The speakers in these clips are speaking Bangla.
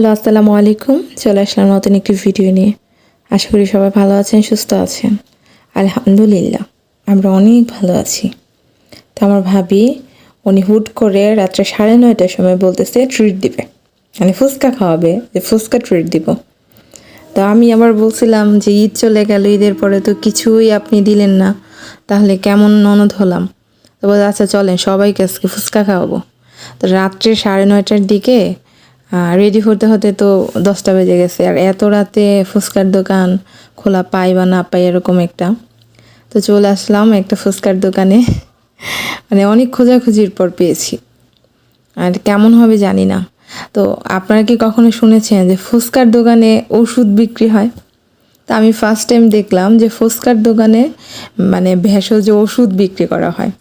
হ্যালো, আসসালামু আলাইকুম। চলে আসলাম নতুন একটি ভিডিও নিয়ে। আশা করি সবাই ভালো আছেন, সুস্থ আছেন। আলহামদুলিল্লাহ, আমরা অনেক ভালো আছি। তো আমার ভাবি, উনি হুট করে রাত্রে সাড়ে নয়টার সময় বলতেছে ট্রিট দিবে। মানে ফুচকা খাওয়াবে, যে ফুচকা ট্রিট দিব। তো আমি আবার বলছিলাম যে, ঈদ চলে গেল, ঈদের পরে তো কিছুই আপনি দিলেন না। তাহলে কেমন ননদ হলাম? তো বলে আচ্ছা চলেন, সবাইকে আজকে ফুচকা খাওয়াবো। তো রাত্রে সাড়ে নয়টার দিকে রেডি হতে হতে তো দশটা বেজে গেছে। আর এত রাতে ফুচকার দোকান খোলা পাই বা না পাই এরকম একটা। তো চলে আসলাম একটা ফুচকার দোকানে। মানে অনেক খোঁজাখুঁজির পর পেয়েছি। আর কেমন হবে জানি না। তো আপনারা কি কখনো শুনেছেন যে ফুচকার দোকানে ওষুধ বিক্রি হয়? তা আমি ফার্স্ট টাইম দেখলাম যে ফুচকার দোকানে মানে ভেষজ ওষুধ বিক্রি করা হয়।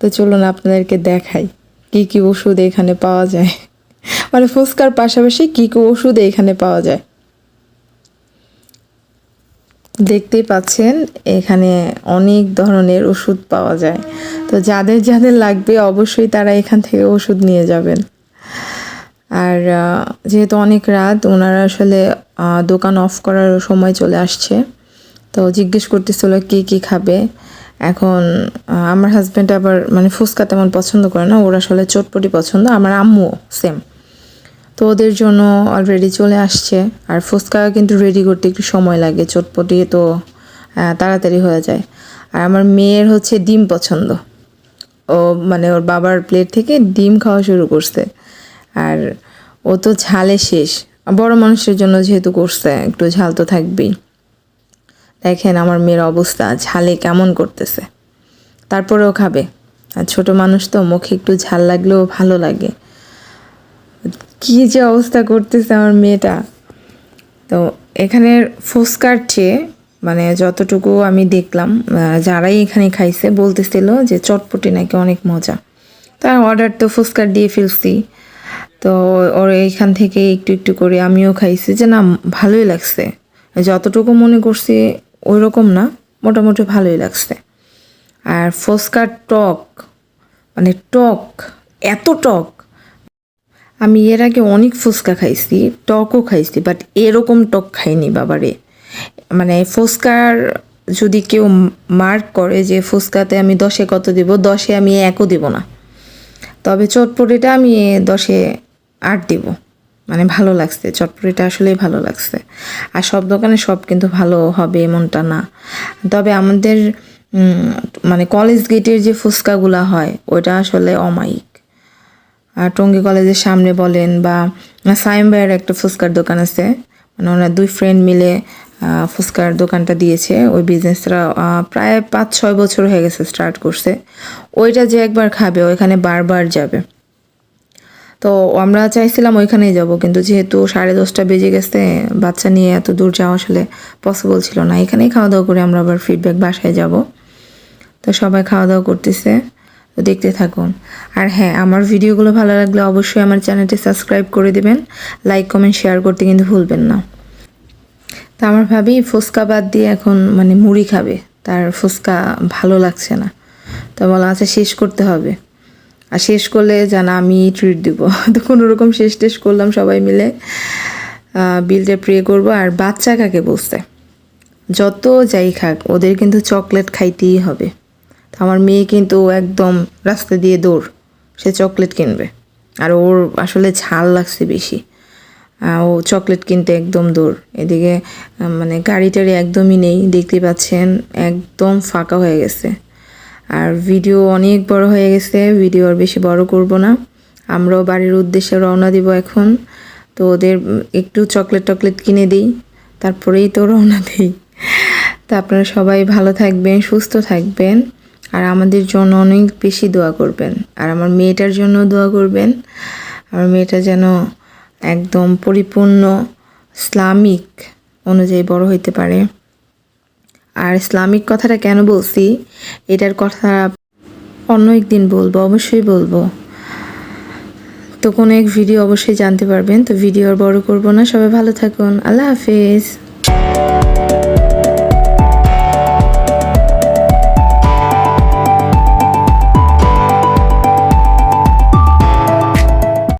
তো চলুন আপনাদেরকে দেখাই কি কি ওষুধ এখানে পাওয়া যায়। মানে ফুচকার পাশাপাশি কি কি ওষুধ এখানে পাওয়া যায়? দেখতেই পাচ্ছেন, এখানে অনেক ধরনের ওষুধ পাওয়া যায়। তো যাদের যাদের লাগবে অবশ্যই তারা এখান থেকে ওষুধ নিয়ে যাবেন। আর যেহেতু অনেক রাত, ওনারা আসলে দোকান অফ করার সময় চলে আসছে। তো জিজ্ঞেস করতেছিল কি কি খাবে। এখন আমার হাজব্যান্ড আবার মানে ফুচকা তেমন পছন্দ করে না, ওরা আসলে চটপটি পছন্দ, আমার আম্মুও সেম। তো ওদের জন্য অলরেডি চলে আসছে। আর ফুচকা কিন্তু রেডি করতে একটু সময় লাগে, চটপটি তো তাড়াতাড়ি হয়ে যায়। আর আমার মেয়ের হচ্ছে ডিম পছন্দ। ও মানে ওর বাবার প্লেট থেকে ডিম খাওয়া শুরু করছে। আর ও তো ঝালে শেষ। বড় মানুষের জন্য যেহেতু করছে, একটু ঝাল তো থাকবেই। দেখেন আমার মেয়ের অবস্থা, ঝালে কেমন করতেছে। তারপরেও খাবে। আর ছোটো মানুষ তো, মুখে একটু ঝাল লাগলেও ভালো লাগে। কি যে অবস্থা করতেছে আমার মেয়েটা। তো এখানের ফুচকার চেয়ে মানে যতটুকু আমি দেখলাম যারাই এখানে খাইছে, বলতেছিল যে চটপটি নাকি অনেক মজা। তার অর্ডার তো ফুচকার দিয়ে ফেলছি। তো ওর এইখান থেকে একটু একটু করে আমিও খাইছি, যে না, ভালোই লাগছে। যতটুকু মনে করছি ওই রকম না, মোটামুটি ভালোই লাগছে। আর ফুচকার টক মানে টক, এত টক আমি এর আগে অনেক ফুচকা খাইছি, টকও খাইছি বাট এরকম টক খাইনি বাবারে। মানে ফুচকার যদি কেউ মার্ক করে যে ফুচকাতে আমি দশে কত দিব, দশে আমি একও দিব না। তবে চটপটিটা আমি দশে আট দিব। মানে ভালো লাগছে, চটপটিটা আসলেই ভালো লাগছে। আর সব দোকানে সব কিন্তু ভালো হবে এমনটা না। তবে আমাদের মানে কলেজ গেটের যে ফুচকাগুলা হয়, ওটা আসলে অমায়িক। টঙ্গী কলেজের সামনে বলেন বা সাইম ভাইয়ের একটা ফুচকার দোকান আছে। মানে ওনার দুই ফ্রেন্ড মিলে ফুচকার দোকানটা দিয়েছে। ওই বিজনেসটা প্রায় পাঁচ ছয় বছর হয়ে গেছে স্টার্ট করছে। ওইটা যে একবার খাবে, ওইখানে বারবার যাবে। তো আমরা চাইছিলাম ওইখানেই যাব, কিন্তু যেহেতু সাড়ে দশটা বেজে গেছে, বাচ্চা নিয়ে এত দূর যাওয়া আসলে পসিবল ছিল না। এখানেই খাওয়া দাওয়া করে আমরা আবার ফিডব্যাক বাসায় যাব। তো সবাই খাওয়া দাওয়া করতেছে। তো দেখতে থাকুন। আর হ্যাঁ আমার ভিডিওগুলো ভালো লাগলে অবশ্যই আমার চ্যানেলটি সাবস্ক্রাইব করে দেবেন। লাইক, কমেন্ট, শেয়ার করতে কিন্তু ভুলবেন না। তা আমার ভাবি ফুচকা বাদ দিয়ে এখন মানে মুড়ি খাবে। তার ফুচকা ভালো লাগছে না। তো বলা আচ্ছা শেষ করতে হবে। আর শেষ করলে জানা, আমি ট্রিট দিব। তো কোনো রকম শেষ টেস করলাম সবাই মিলে। বিলটা প্রে করব। আর বাচ্চা কাকে বলছে? যত যাই খাক, ওদের কিন্তু চকলেট খাইতেই হবে। আমার মেয়ে কিন্তু একদম রাস্তা দিয়ে দৌড়। সে চকলেট কিনবে। আর ওর আসলে ঝাল লাগছে বেশি। ও চকলেট কিনতে একদম দৌড়। এদিকে মানে গাড়ি টাড়ি একদমই নেই। দেখতে পাচ্ছেন, একদম ফাঁকা হয়ে গেছে। আর ভিডিও অনেক বড় হয়ে গেছে। ভিডিও আর বেশি বড় করব না। আমরাও বাড়ির উদ্দেশ্যে রওনা দিব এখন। তো ওদের একটু চকলেট টকলেট কিনে দিই। তারপরেই তো রওনা দিই। তো আপনারা সবাই ভালো থাকবেন, সুস্থ থাকবেন। আর আমাদের জন্য অনেক বেশি দোয়া করবেন। আর আমার মেয়েটার জন্য দোয়া করবেন। আমার মেয়েটা যেন একদম পরিপূর্ণ ইসলামিক অনুযায়ী বড় হইতে পারে। আর ইসলামিক কথাটা কেন বলছি? এটার কথা অন্য একদিন বলব, অবশ্যই বলব। তো কোনো এক ভিডিও অবশ্যই জানতে পারবেন। তো ভিডিও আর বড় করব না। সবাই ভালো থাকুন। আল্লাহ হাফিজ।